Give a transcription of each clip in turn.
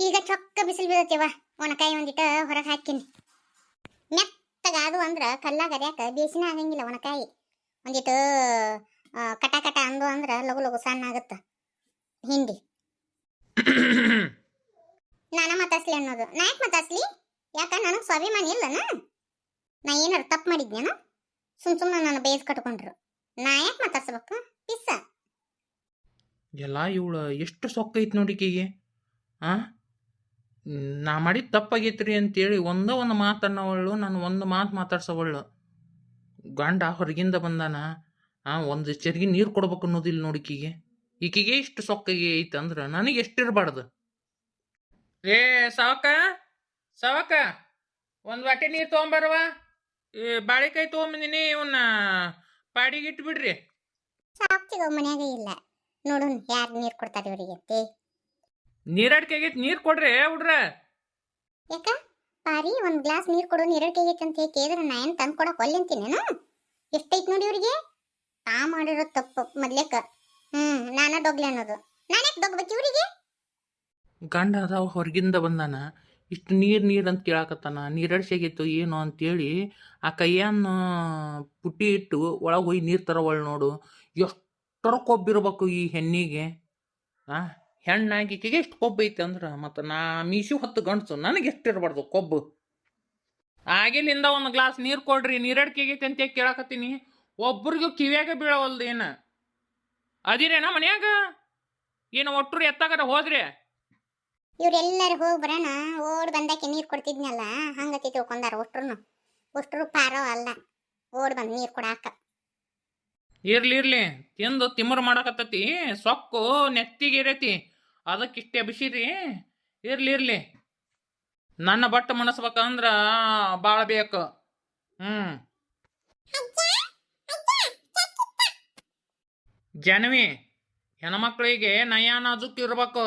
ಈಗ ಚೊಕ್ಕ ಬಿಸಿಲು ಬೀಳತ್ಯವ ಒಣಕಾಯಿ ಒಂದಿಟ್ಟು ಹೊರಗೆ ಹಾಕಿನಿ ಮೆತ್ತಗ ಅದು ಅಂದ್ರ ಕಲ್ಲಾಗ ಅದ್ಯಾಕ ಬೇಸಿನ ಆಗಂಗಿಲ್ಲ ಒಣಕಾಯಿ ಒಂದಿಟ್ಟು ಕಟ ಕಟ ಅಂದು ಅಂದ್ರ ಲಘು ಲಘು ಸಣ್ಣ ಆಗತ್ತ ಹಿಂಡಿ. ನಾನ ಮಾತಾಡ್ಸ್ಲಿ ಅನ್ನೋದು. ನಾ ಯಾಕೆ ಮಾತಾಡ್ಸ್ಲಿ ಯಾಕ ನನಗೆ ಸ್ವಾಭಿಮಾನ ಇಲ್ಲನ? ನಾ ಏನಾರು ತಪ್ಪು ಮಾಡಿದ್ನೇನು? ಸುಮ್ ಸುಮ್ಮನೆ ನಾನು ಬೇಸ್ ಕಟ್ಕೊಂಡ್ರು. ನಾ ಯಾಕೆ ಮಾತಾಡ್ಸ್ಬೇಕು ಪಿಸ್ಸ. ಎಲ್ಲ ಇವಳು ಎಷ್ಟು ಸೊಕ್ಕ ಐತಿ ನೋಡಿಕೆಗೆ ಆ? ನಾ ಮಾಡಿದ ತಪ್ಪಾಗೈತ್ರಿ ಅಂತೇಳಿ ಒಂದ ಒಂದು ಮಾತು ಅನ್ನೋವಳು ನಾನು ಒಂದು ಮಾತು ಮಾತಾಡ್ಸವಳು. ಗಂಡ ಹೊರಗಿಂದ ಬಂದಾನ ಒಂದು ಚರಿಗೆ ನೀರು ಕೊಡ್ಬೇಕು ಅನ್ನೋದಿಲ್ಲ ನೋಡಿಕಿಗೆ ಈಕಿಗೆ. ಇಷ್ಟು ಸೊಕ್ಕಗೆ ಐತೆ ಅಂದ್ರೆ ನನಗೆ ಎಷ್ಟಿರಬಾರ್ದು. ಏ ಸಾವಕ ಸಾವಕ ಒಂದು ವಾಟೆ ನೀರು ತೊಗೊಂಬರ್ವ. ಈ ಬಾಳೆಕಾಯಿ ತೊಗೊಂಬಂದಿನಿ, ಇವನ್ನ ಪಾಡಿಗೆ ಇಟ್ಬಿಡ್ರಿ. ಸಾಕ್ತಿಗ ಮನ್ಯಾಗ ಇಲ್ಲ. ನೋಡು ಯಾರು ನೀರು ಕೊಡ್ತಾರೆ ಇವರಿಗೆ ಅಂತೇ ನೀರ್ ಕೊಡ್ರಿ ಹುಡ್ರ? ಯಾಕ? ಪಾರಿ ಒಂದ್ ಗ್ಲಾಸ್ ನೀರ್ ಕೊಡು ನೀರಡ್ಕೆಗೆ ಅಂತ ಹೇಳಿ ಕೇಳಿದ್ರೆ ನಾ ಏನ್ ತಂದ್ ಕೊಡಕ್ ಒಲ್ಲೆ ಅಂತೀನೇನು ಎಷ್ಟೈತ್ ನೋಡಿ ಇವ್ರಿಗೆ? ತಾ ಮಾಡಿರೋ ತಪ್ಪು ಮೊದ್ಲೇಕ. ಹ್ಮ್ ನಾನ ದೊಗ್ಲೆ ಅನ್ನೋದು. ನಾನೇ ಯಾಕೆ ಡೊಗ್ಬೇಕು ಇವ್ರಿಗೆ? ಗಂಡ ಅದಾವ ಹೊರಗಿಂದ ಬಂದಾನ. ಇಷ್ಟು ನೀರು ನೀರು ಅಂತ ಕೇಳಾಕತ್ತಾನ. ನೀರಡ್ಸಾಗಿತ್ತು ಏನು ಅಂತೇಳಿ ಆ ಕೈಯನ್ನು ಪುಟ್ಟಿ ಇಟ್ಟು ಒಳಗೆ ಹೋಗಿ ನೀರು ತರವಳು ನೋಡು. ಎಷ್ಟರ ಕೊಬ್ಬಿರ್ಬೇಕು ಈ ಹೆಣ್ಣಿಗೆ? ಆ? ಹೆಣ್ಣಾಗಿ ಈಕೆಗೆ ಎಷ್ಟು ಕೊಬ್ಬು ಐತೆ ಅಂದ್ರೆ ಮತ್ತು ನಾ ಮೀಸಿ ಹೊತ್ತು ಗಂಡ್ಸು, ನನಗೆ ಎಷ್ಟಿರಬಾರ್ದು ಕೊಬ್ಬು? ಆಗಿಲಿಂದ ಒಂದು ಗ್ಲಾಸ್ ನೀರು ಕೊಡ್ರಿ, ನೀರಡ್ ಆಗೈತೆ ಅಂತ ಕೇಳಕತ್ತೀನಿ? ಒಬ್ರಿಗೂ ಕಿವಿಯಾಗ ಬೀಳವಲ್ದು ಏನು? ಅದಿರೇನ ಮನ್ಯಾಗ? ಏನು ಒಟ್ಟರು ಎತ್ತಾಗದ ಹೋದ್ರಿ? ಇವ್ರೆಲ್ಲರೂ ಹೋಗಿ ಬರೋಣ, ಓಡ್ ಬಂದಾಕೆ ನೀರು ಕೊಡ್ತಿದ್ನಲ್ಲ, ಹಂಗತಿ ತಿಳ್ಕೊಂಡಾರ ಒಟ್ರು ಒಟ್ರು ಪಾರೋ ಅಲ್ಲ, ಓಡ್ ಬಂದು ನೀರು ಕೊಡಾಕ. ಇರ್ಲಿ ಇರ್ಲಿ. ತಿಂದು ತಿಮ್ಮರು ಮಾಡಕತ್ತತಿ. ಸೊಕ್ಕು ನೆತ್ತಿಗಿರೈತಿ ಅದಕ್ಕಿಷ್ಟೇ ಬಿಸಿರಿ. ಇರ್ಲಿ ಇರ್ಲಿ. ನನ್ನ ಬಟ್ಟೆ ಮಣಸ್ಬೇಕಂದ್ರ ಭಾಳ ಬೇಕು. ಹ್ಮ್. ಜನವಿ, ಹೆಣ್ಮಕ್ಳಿಗೆ ನಯ ನಾಜುಕ್ ಇರ್ಬೇಕು.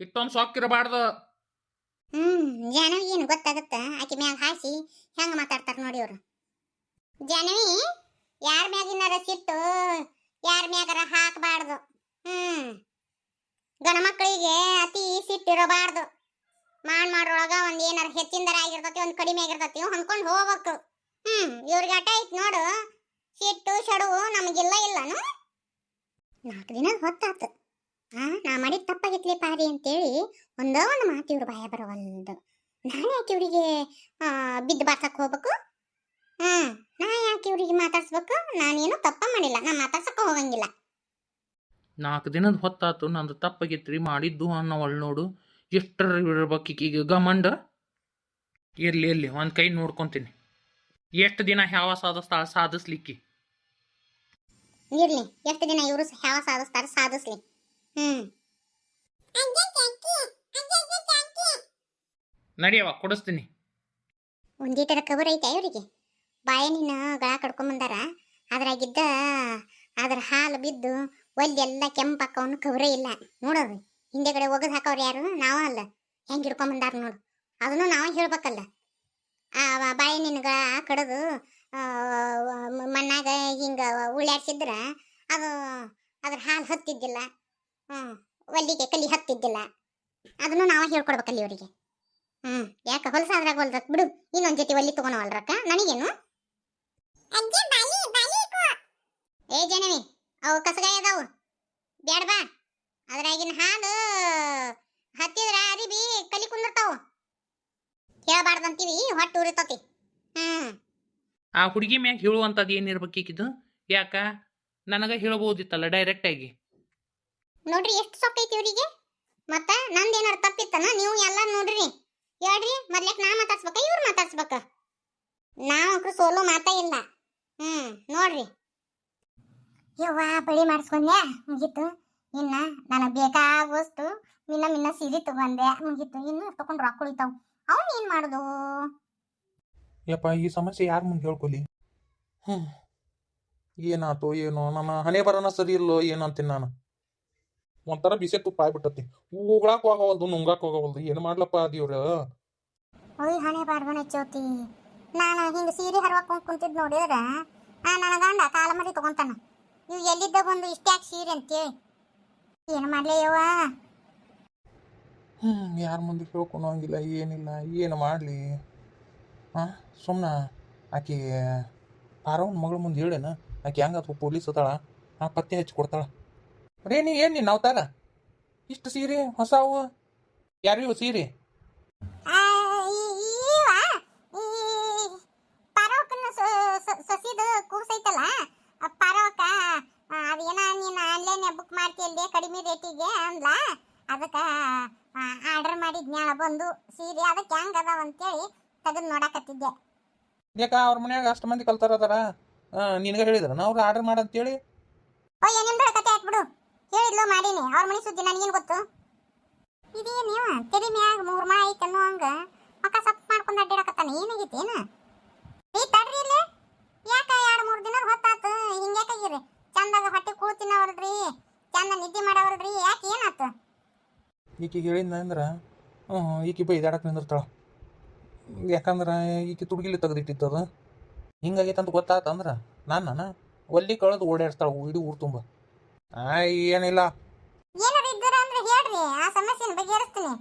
ಇಟ್ಟೊಂದು ಸೊಕ್ಕ ಇರಬಾರ್ದು. ಹ್ಮ್, ಜನವಿ, ಏನು ಗೊತ್ತಾಗತ್ತ? ಆಕೆ ಮ್ಯಾಗ ಹಾಸಿ ಹೆಂಗ ಮಾತಾಡ್ತಾರ ನೋಡಿ ಅವ್ರು ಜಾನವಿ ಯಾರ ಮ್ಯಾಗಿನಾರ ಸಿಟ್ಟು, ಯಾರ ಮ್ಯಾಗಾರ ಹಾಕಬಾರ್ದು. ಹ್ಮ್. ಗಣ ಮಕ್ಕಳಿಗೆ ಅತಿ ಸಿಟ್ಟಿರಬಾರ್ದು ಮಾಡ್ ಮಾಡ್ರೊಳಗ ಒಂದ್ ಏನಾರ ಹೆಚ್ಚಿಂದರ ಆಗಿರ್ತತಿ, ಒಂದ್ ಕಡಿಮೆ ಆಗಿರ್ತತಿ ಹೊಂದ್ಕೊಂಡು ಹೋಗ್ಬೇಕು. ಹ್ಮ್, ಇವ್ರಿಗೆ ಆಟ ಐತ್ ನೋಡು. ಸಿಟ್ಟು ಶಡುವು ನಮಗಿಲ್ಲ ಇಲ್ಲನು? ನಾಲ್ಕು ದಿನ ಹೊತ್ತಾತು. ಆ, ನಾ ಮಾಡಿದ ತಪ್ಪಾಗಿತ್ಲಿ ಪಾರಿ ಅಂತೇಳಿ ಒಂದೋ ಒಂದು ಮಾತು ಇವ್ರ ಭಯ ಬರವಲ್ದು. ನಾನು ಯಾಕೆ ಇವರಿಗೆ ಬಿದ್ದು ಬಾಸಕ್ಕೆ ಹೋಗ್ಬೇಕು? ಹ್ಮ್. ನಾ ಯಾಕೆ ಇವರಿಗೆ ಮಾತಾಡ್ಸ್ಬೇಕು? ನಾನೇನು ತಪ್ಪ ಮಾಡಿಲ್ಲ. ನಾ ಮಾತಾಡ್ಸಕ್ಕೆ ಹೋಗಂಗಿಲ್ಲ. ನಾಲ್ಕು ದಿನದ ಹೊತ್ತಾತು ನಂದು ತಪ್ಪಾಗಿತ್ರಿ ಮಾಡಿದ್ದು ಅನ್ನೋವಳು ನೋಡು. ಎಷ್ಟರ ಇರ್ಬೇಕು ಈಗ ಗಮಂಡ? ಇರ್ಲಿ ಇರ್ಲಿ ಒಂದು ಕೈ ನೋಡ್ಕೊಂತೀನಿ. ಎಷ್ಟು ದಿನ ಯಾವ ಸಾಧಿಸ್ತಾಳ ಸಾಧಿಸ್ಲಿಕ್ಕಿ? ಇರ್ಲಿ ಎಷ್ಟು ದಿನ ಇವರು ಯಾವ ಸಾಧಿಸ್ತಾರೆ ಸಾಧಿಸ್ಲಿ. ಹ್ಮ್. ನಡಿಯವ ಕೊಡಿಸ್ತೀನಿ. ತರ ಕಬರ್ ಐತೆ ಇವರಿಗೆ? ಬಾಯನಿನ ಗಳ ಕಡ್ಕೊಂಬಂದಾರ ಅದ್ರಾಗಿದ್ದ ಅದ್ರ ಹಾಲು ಬಿದ್ದು ಒಲ್ಲೆಲ್ಲ ಕೆಂಪಾಕವನು ಕವರೇ ಇಲ್ಲ. ನೋಡೋದು ಹಿಂದೆಗಡೆ ಒಗದ್ ಹಾಕವ್ರು ಯಾರು? ನಾವ ಅಲ್ಲ. ಹೆಂಗೆ ಹಿಡ್ಕೊಂಬಂದಾರ ನೋಡು. ಅದನ್ನು ನಾವು ಹೇಳ್ಬೇಕಲ್ಲ. ಆ ಬಾಯನಿನ ಗಳ ಕಡದು ಮಣ್ಣಾಗ ಹಿಂಗೆ ಉಳ್ಳಾಡ್ಸಿದ್ರ ಅದು ಅದ್ರ ಹಾಲು ಹತ್ತಿದ್ದಿಲ್ಲ. ಹ್ಞೂ ಒಲ್ಲಿಗೆ ಕಲಿ ಹತ್ತಿದ್ದಿಲ್ಲ. ಅದನ್ನು ನಾವು ಹೇಳ್ಕೊಡ್ಬೇಕಲ್ಲಿ ಇವರಿಗೆ. ಹ್ಞೂ ಯಾಕೆ ಹೊಲಸಾದ್ರಾಗ ಹೊಲ್ದತ್ ಬಿಡು. ಇನ್ನೊಂದು ಜೊತೆ ಒಲ್ಲಿ ತಗೊಳವಲ್ರಕ್ಕ ನನಗೇನು? ಏ ಜನವಿ ಅವು ಕಸಗಾಯ ಅದಾವು. ಬ್ಯಾಡ ಬಾ. ಅದ್ರಾಗಿನ ಹಾಲು ಹತ್ತಿದ್ರ ಅರಿಬಿ ಕಲಿ ಕುಂದಿರ್ತಾವ. ಹೇಳ್ಬಾರ್ದಂತೀವಿ ಹೊಟ್ಟೆ ಉರಿತತಿ. ಹ್ಮ್. ಆ ಹುಡುಗಿ ಮ್ಯಾಗ ಹೇಳುವಂಥದ್ದು ಏನಿರ್ಬೇಕಿದ್ದು ಯಾಕ? ಯಾಕ ನನಗೆ ಹೇಳ್ಬೋದಿತ್ತಲ್ಲ ಡೈರೆಕ್ಟಾಗಿ ನೋಡ್ರಿ ಎಷ್ಟು ಸೊಕ್ಕೈತಿ ಇವರಿಗೆ? ಮತ್ತ ನಂದೇನಾರ ತಪ್ಪಿತ್ತನ? ನೀವು ಎಲ್ಲ ನೋಡ್ರಿ. ಹೇಳ್ರಿ ಮೊದ್ಲೇಕ್ ನಾ ಮಾತಾಡ್ಸ್ಬೇಕ ಇವ್ರು ಮಾತಾಡ್ಸ್ಬೇಕ? ನಾವು ಸೋಲೋ ಮಾತಾ ಇಲ್ಲ. ಹ್ಮ್ ನೋಡ್ರಿ. ಯವ್ವ ಬಳಿ ಮಾಡಿಸ್ಕೊಂಡೆ ಮುಗೀತು. ಇನ್ನ ನನಗೆ ಬೇಕಾಗುವಷ್ಟು ಮಿನ್ನ ಮಿನ್ನ ಸೀರೆ ತಗೊಂಡೆ ಮುಗೀತು. ಇನ್ನು ತಗೊಂಡು ರೊಕ್ಕ ಉಳಿತಾವ್. ಅವ್ನು ಏನ್ ಮಾಡುದು? ಯಪ್ಪ ಈ ಸಮಸ್ಯೆ ಯಾರ ಮುಂದೆ ಹೇಳ್ಕೊಲಿ? ಹ್ಞೂ ಏನಾತೋ ಏನೋ ನನ್ನ ಹಣೆ ಬರೋಣ ಸರಿ ಇಲ್ಲೋ ಏನಂತೀನಿ ನಾನು? ಒಂಥರ ಬಿಸಿ ತುಪ್ಪ ಆಗ್ಬಿಟ್ಟತಿ. ಉಗುಳಾಕ್ ಹೋಗವಲ್ದು ನುಂಗಾಕ್ ಹೋಗವಲ್ದು. ಏನು ಮಾಡ್ಲಪ್ಪ ದೇವ್ರ? ಓಯ್ ಹಣೆ ಬಾರ್ಬನ ಚೋತಿ. ನಾನು ಹಿಂಗೆ ಸೀರೆ ಹರ್ವಾಕೊಂಡ್ ಕುಂತಿದ್ ನೋಡಿದ್ರೆ, ಆ ನನ್ನ ಗಂಡ ಕಾಲ ಮರಿ ತಗೊಂತಾನ. ನೀವು ಎಲ್ಲಿದ್ದ ಬಂದು ಇಷ್ಟ್ಯಾಕ್ ಸೀರೆ ಅಂತೇಳಿ ಏನು ಮಾಡ್ಲಿ ಯವ್ವ? ಹ್ಞೂ ಯಾರ ಮುಂದೆ ಕೇಳ್ಕೊಂಡು ಹೋಗಿಲ್ಲ ಏನಿಲ್ಲ, ಏನು ಮಾಡಲಿ? ಹಾಂ ಸುಮ್ಮನೆ ಆಕೆ ಪಾರವನ ಮಗಳ ಮುಂದೆ ಹೇಳೇನ? ಆಕೆ ಹೆಂಗೆ ಅಥವಾ ಪೊಲೀಸ್ ಅದಾಳ? ಆ ಪತ್ತೆ ಹಚ್ಚಿ ಕೊಡ್ತಾಳ. ನೀ ಏನು ನೀನು ಅವತಾರ ಇಷ್ಟು ಸೀರೆ ಹೊಸವು? ಯಾರಿವು ಸೀರೆ ಆ, ಈ- ಈವ, ಈ ಪರೋಕನ ಸ- ಸ- ಸೊಸಿದು ಕೂಸೈತಲ್ಲ ಆ ಪರೋಕ ಆ, ಅದೇನ ನೀನು ಆನ್ಲೈನ್ ಬುಕ್ ಮಾಡ್ತೀಯಲ್ಲೇ ಕಡಿಮೆ ರೇಟಿಗೆ ಅಂದ್ಲ. ಅದಕ್ಕೆ ಆರ್ಡರ್ ಮಾಡಿದ್ನ್ಯಾಳ ಬಂದು ಸೀರೆ ಅದಕ್ಕೆ ಹೆಂಗ್ ಅದಾವ ಅಂತೇಳಿ ತೆಗೆದು ನೋಡಕತ್ತಿದ್ದೆ. ಯಾಕ ಅವ್ರ ಮನ್ಯಾಗ ಅಷ್ಟು ಮಂದಿ ಕಲ್ತಾರ ಅದಾರ? ನಿನಗೆ ಹೇಳಿದ್ರ ಅವ್ರು ಆರ್ಡರ್ ಮಾಡಂತೇಳಿ? ಓ ನಿಮ್ದೊಳ ಕತೆ ಹಾಕ್ಬಿಡು. ಹೇಳಿದ್ಲು ಮಾಡೀನಿ. ಅವ್ರ ಮನೆ ಸುದ್ದಿ ನನಗೇನು ಗೊತ್ತು? ಇದೇ ನೀವು? ತೆರಿ ಮ್ಯಾಗ ಮೂರು ಮಾ ಐತೆ ಅನ್ನೋ ಹಂಗ. ಮಕ್ಕ ಸಪ್ ಮಾಡ್ಕೊಂಡು ಅಡ್ಡಾಡಕತ್ತಾನ. ಏನಾಗೈತಿ ಏನು? ಈ ತಡ್ರಿ ಇಲ್ಲಿ. ಯಾಕ ಎರಡು ಮೂರು ದಿನ ಹೊತ್ತಾತು? ಹಿಂಗ್ಯಾಕಾಗಿರಿ? ಚಂದಾಗ ಹೊಟ್ಟೆ ಕೂತಿನ ತಿನ್ನವಲ್ರಿ ಚಂದ ನಿದ್ದೆ ಮಾಡವಲ್ರಿ ಯಾಕೆ ಏನಾತ? ಈಕಿಗೆ ಹೇಳಿದ್ನ ಅಂದ್ರೆ ಹ್ಞೂ ಈಕಿ ಬೈದಾಡಕ್ಕೆ ನಿಂದಿರ್ತಾಳ. ಯಾಕಂದ್ರೆ ಈಕಿ ತುಡುಗಿಲಿ ತೆಗೆದಿಟ್ಟಿತ್ತದ ಅಂತ ಗೊತ್ತಾತಂದ್ರೆ ನಾನು ನಾನು ಒಲ್ಲಿ ಕಳೆದು ಓಡಾಡ್ತಾಳ ಇಡೀ ಊರು ತುಂಬ. ಆ ಏನಿಲ್ಲ. ಏನಾರ ಇದ್ದೀರ ಅಂದ್ರೆ ಹೇಳ್ರಿ ಆ ಸಮಸ್ಯೆನ ಬಗೆಹರಿಸ್ತೀನಿ.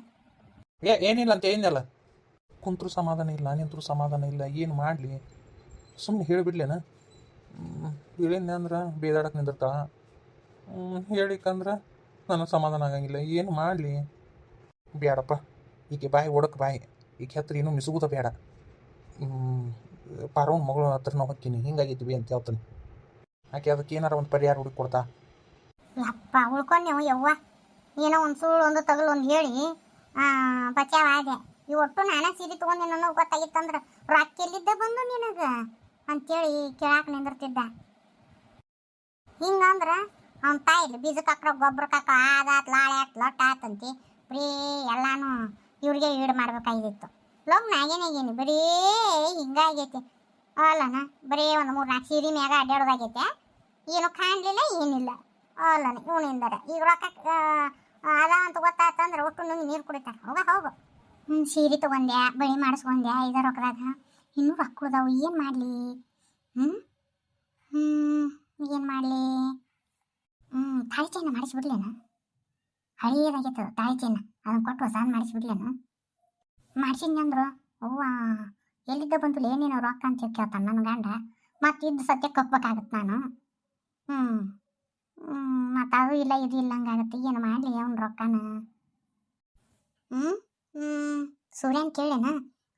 ಏ ಏನಿಲ್ಲ ಅಂತ ಏನಿಲ್ಲ. ಕುಂತ್ರು ಸಮಾಧಾನ ಇಲ್ಲ ನಿಂತರು ಸಮಾಧಾನ ಇಲ್ಲ ಏನು ಮಾಡಲಿ? ಸುಮ್ಮನೆ ಹೇಳಿಬಿಡ್ಲೇನ? ಹೇಳಿದ್ನೆ ಅಂದ್ರೆ ಬೇದಾಡಕ್ಕೆ ನಿಂದಿರ್ತಾಳ. ಹೇಳಿಕಂದ್ರೆ ನನಗೆ ಸಮಾಧಾನ ಆಗಂಗಿಲ್ಲ. ಏನು ಮಾಡಲಿ? ಬೇಡಪ್ಪ ಈಕೆ ಬಾಯಿ ಒಡಕ್ಕೆ ಬಾಯಿ. ಈಕೆ ಹತ್ರ ಏನೂ ಮಿಸುಗುದ ಬೇಡ ಪಾರೋ ಮಗಳು ಹತ್ರ ನಾವು ಹೊಕ್ಕೀನಿ ಹಿಂಗಾಗಿದ್ವಿ ಅಂತ ಹೇಳ್ತಾನೆ ಆಕೆ ಅದಕ್ಕೆ ಏನಾರ ಒಂದು ಪರಿಹಾರ ಹುಡುಕಿ ಕೊಡ್ತಾ? ಯಪ್ಪ ನೀವು ಯವ್ವ. ಏನೋ ಒಂದು ಸುಳ್ಳು, ಒಂದು ತಗಲು ಒಂದು ಹೇಳಿ. ಬಚಾವ್ ಆದೆ. ಈ ಒಟ್ಟು ನಾನೇ ಸೀರೆ ತೊಗೊಂಡೆ ಗೊತ್ತಾಗಿತ್ತಂದ್ರೆ ರೊಕ್ಕ ಎಲ್ಲಿದ್ದ ಬಂದು ನಿನಗೆ? ಅಂತೇಳಿ ಕೇಳಾಕ ನಿಂದಿರ್ತಿದ್ದ. ಹಿಂಗಂದ್ರ ಅವ್ನ ತಾಯಿ ಬೀಜಕ್ಕೆ ಹಾಕ್ರ ಗೊಬ್ಬರಕ್ಕೆ ಹಾಕೋ ಆದಾತ್ ಲಾಳೆ ಆತ್ ಲೊಟ್ಟ ಆತಂತಿ ಬರೀ ಎಲ್ಲಾನು ಇವ್ರಿಗೆ ಈಡು ಮಾಡ್ಬೇಕಾಗಿತ್ತು. ಲೋಗ್ ನಾಗೇನಾಗೇನಿ ಬರೀ ಹಿಂಗಾಗೈತಿ. ಅಲ್ಲನ, ಬರೀ ಒಂದು ಮೂರು ನಾಲ್ಕು ಸೀರೆ ಮ್ಯಾಗ ಅಡ್ಡಾಡೋದಾಗೈತೆ ಏನು ಕಾಣಲಿಲ್ಲ, ಏನಿಲ್ಲ. ಅಲ್ಲನ ಇವನಿಂದಾರೆ ಈಗ ರೊಕ್ಕ ಅದ ಅಂತ ಗೊತ್ತಾತಂದ್ರೆ ಒಟ್ಟು ನಂಗೆ ನೀರು ಕುಡಿತಾರೆ. ಹೋಗ, ಹೋಗು. ಹ್ಞೂ ಸೀರೆ ತೊಗೊಂಡೆ ಬಳಿ ಮಾಡಿಸ್ಕೊಂಡೆ ಇದ ರೊಕ್ಕದಾಗ ಇನ್ನೂ ರೊಕ್ಕ ಉಳ್ದಾವು, ಏನು ಮಾಡಲಿ? ಹ್ಞೂ ಹ್ಞೂ ಏನು ಮಾಡಲಿ? ಹ್ಞೂ ತಾಳಿ ಚೈನ ಮಾಡಿಸ್ಬಿಡ್ಲೇನ? ಹಳಿಯದಾಗೈತೆ ತಾಯಿ ಚೈನ ಅದನ್ನ ಕೊಟ್ಟು ಹೊಸ ಮಾಡಿಸ್ಬಿಡ್ಲೇನ? ಅಂದ್ರು, ಅವ್ವ, ಎಲ್ಲಿದ್ದ ಬಂತು, ಏನೇನೋ ರೊಕ್ಕ ಅಂತ ಕೇಳ್ತಾನೆ ನನ್ನ ಗಂಡ. ಮತ್ತೆ ಇದ್ದು ಸತ್ಯಕ್ಕೆ ಹೋಗ್ಬೇಕಾಗತ್ತೆ ನಾನು. ಹ್ಮ್ ಮತ್ತು ಅದು ಇಲ್ಲ, ಇದು ಇಲ್ಲ ಹಂಗಾಗತ್ತೆ. ಏನು ಮಾಡಲಿ ಅವ್ನ ರೊಕ್ಕನ? ಹ್ಞೂ ಹ್ಞೂ ಸೂರ್ಯನ್ ಕೇಳೇನ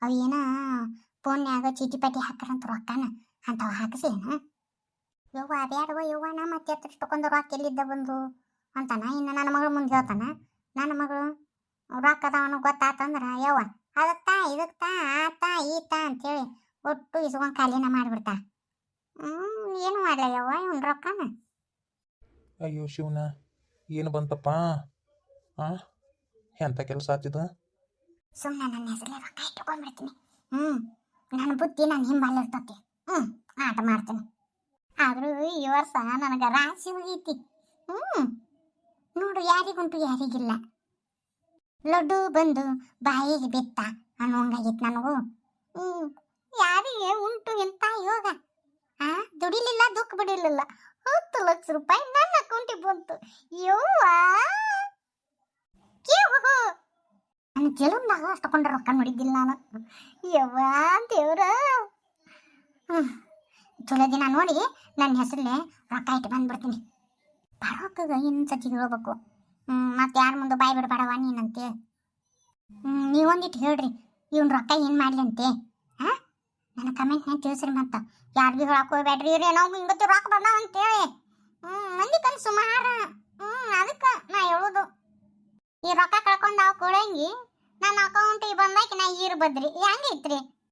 ಅವು ಏನ ಫೋನ್ಯಾಗ ಚೀಟಿ ಹಾಕ್ರಂತ ರೊಕ್ಕನ? ಅಂಥವು ಹಾಕಿಸ್ಲೇನ ಯವ್ವ ಬ್ಯಾಡವ ಯವ್ವ? ನಮ್ಮ ಮತ್ತೆ ಹತ್ರ ತಗೊಂಡು ರೊಕ್ಕ ಎಲ್ಲಿದ್ದ ಬಂದು? ಅಂತಾನ? ಇನ್ನು ನನ್ನ ಮಗಳು ಮುಂದೆ ಹೇಳ್ತಾನ? ನನ್ನ ಮಗಳು? ರೊಕ್ಕ ಅದಾವನು ಗೊತ್ತಾತಂದ್ರೆ ಯವ್ವ ಅದಕ್ಕೆ ತಾ ಇದಕ್ಕೆ ತಾ ಆತ ಈತ ಅಂತೇಳಿ ಒಟ್ಟು ಇಸ್ಕೊಂಡು ಖಾಲಿನ ಮಾಡಿಬಿಡ್ತಾ. ಹ್ಞೂ ಏನು ಮಾಡಲ ಯವ್ವ ಇವನು ರೊಕ್ಕನ? ಅಯ್ಯೋ ಶಿವನ ಏನು ಬಂತಪ್ಪ? ಆ ಎಂಥ ಕೆಲಸ ಆತಿದ? ಸುಮ್ಮನೆ ನನ್ನ ಹೆಸರೇ ರೊಕ್ಕ ಇಟ್ಟುಕೊಂಡ್ಬಿಡ್ತೀನಿ ಹ್ಞೂ ನನ್ನ ಬುದ್ಧಿ ನಾನು ಹಿಂಬಾಲ ಹ್ಮ್ ಹ್ಞೂ ಆಟ ಮಾಡ್ತೀನಿ. ಆದರೂ ಈ ವರ್ಷ ನನಗೆ ರಾಶಿ ಹೋಗೈತಿ. ಹ್ಞೂ ನೋಡು ಯಾರಿಗುಂಟು ಯಾರಿಗಿಲ್ಲ. ಲಡ್ಡು ಬಂದು ಬಾಯಿಗೆ ಬಿತ್ತ ಅನ್ನೋಂಗಾಗಿತ್ತು ನನಗೂ. ಹ್ಞೂ ಯಾರಿಗೆ ಉಂಟು ಎಂತ ಯೋಗ? ಆ, ದುಡಿಲಿಲ್ಲ, ದುಃಖ ಬಿಡಿಲಿಲ್ಲ ಹತ್ತು ಲಕ್ಷ ರೂಪಾಯಿ ನನ್ನ ಅಕೌಂಟಿಗೆ ಬಂತು. ಕೇವು ನನ್ನ ಜಲಮ್ದಾಗ ಅಷ್ಟು ತಗೊಂಡ್ರೆ ರೊಕ್ಕ ನೋಡಿದ್ದಿಲ್ಲ ನಾನು. ಯವ್ವಾ ದೇವ್ರ! ಹ್ಞೂ ಚಲೋ ದಿನ ನೋಡಿ ನನ್ನ ಹೆಸರಲ್ಲೇ ರೊಕ್ಕ ಇಟ್ಟು ಬಂದ್ಬಿಡ್ತೀನಿ. ಬರೋಕ್ಕಗ ಇನ್ನು ಹೇಳ್ಬೇಕು. ಹ್ಞೂ ಮತ್ತೆ ಯಾರ ಮುಂದೆ ಬಾಯ್ ಬಿಡಬೇಡವ ನೀನಂತೆ? ಹ್ಞೂ ನೀವೊಂದಿಟ್ಟು ಹೇಳ್ರಿ. ಇವ್ನ ರೊಕ್ಕ ಏನು ಮಾಡಲಿ ಅಂತೆ? ಹಾಂ? ನನ್ನ ಕಮೆಂಟ್ನಾಗ ತಿಳಿಸ್ರಿ ಮತ್ತೆ. ಯಾರಿಗೂ ಹೇಳಕ್ಕೆ ಹೋಗ್ಬೇಡ್ರಿ. ಇವ್ರಿ ನಾವು ಹಿಂಗತ್ತು ರೊಕ್ಕ ಬಂದಾವ ಅಂತೇಳಿ ಹ್ಞೂ ಮಂದಿ ಸುಮಾರು ಹ್ಞೂ ಅದಕ್ಕೆ ನಾ ಹೇಳೋದು. ಈ ರೊಕ್ಕ ಕಳ್ಕೊಂಡು ನಾವು ಕೊಡಂಗಿ ನನ್ನ ಅಕೌಂಟಿಗೆ ಬಂದಾಕಿ ನಾ ಈರು ಬದ್ರಿ. ಹೆಂಗೈತ್ರಿ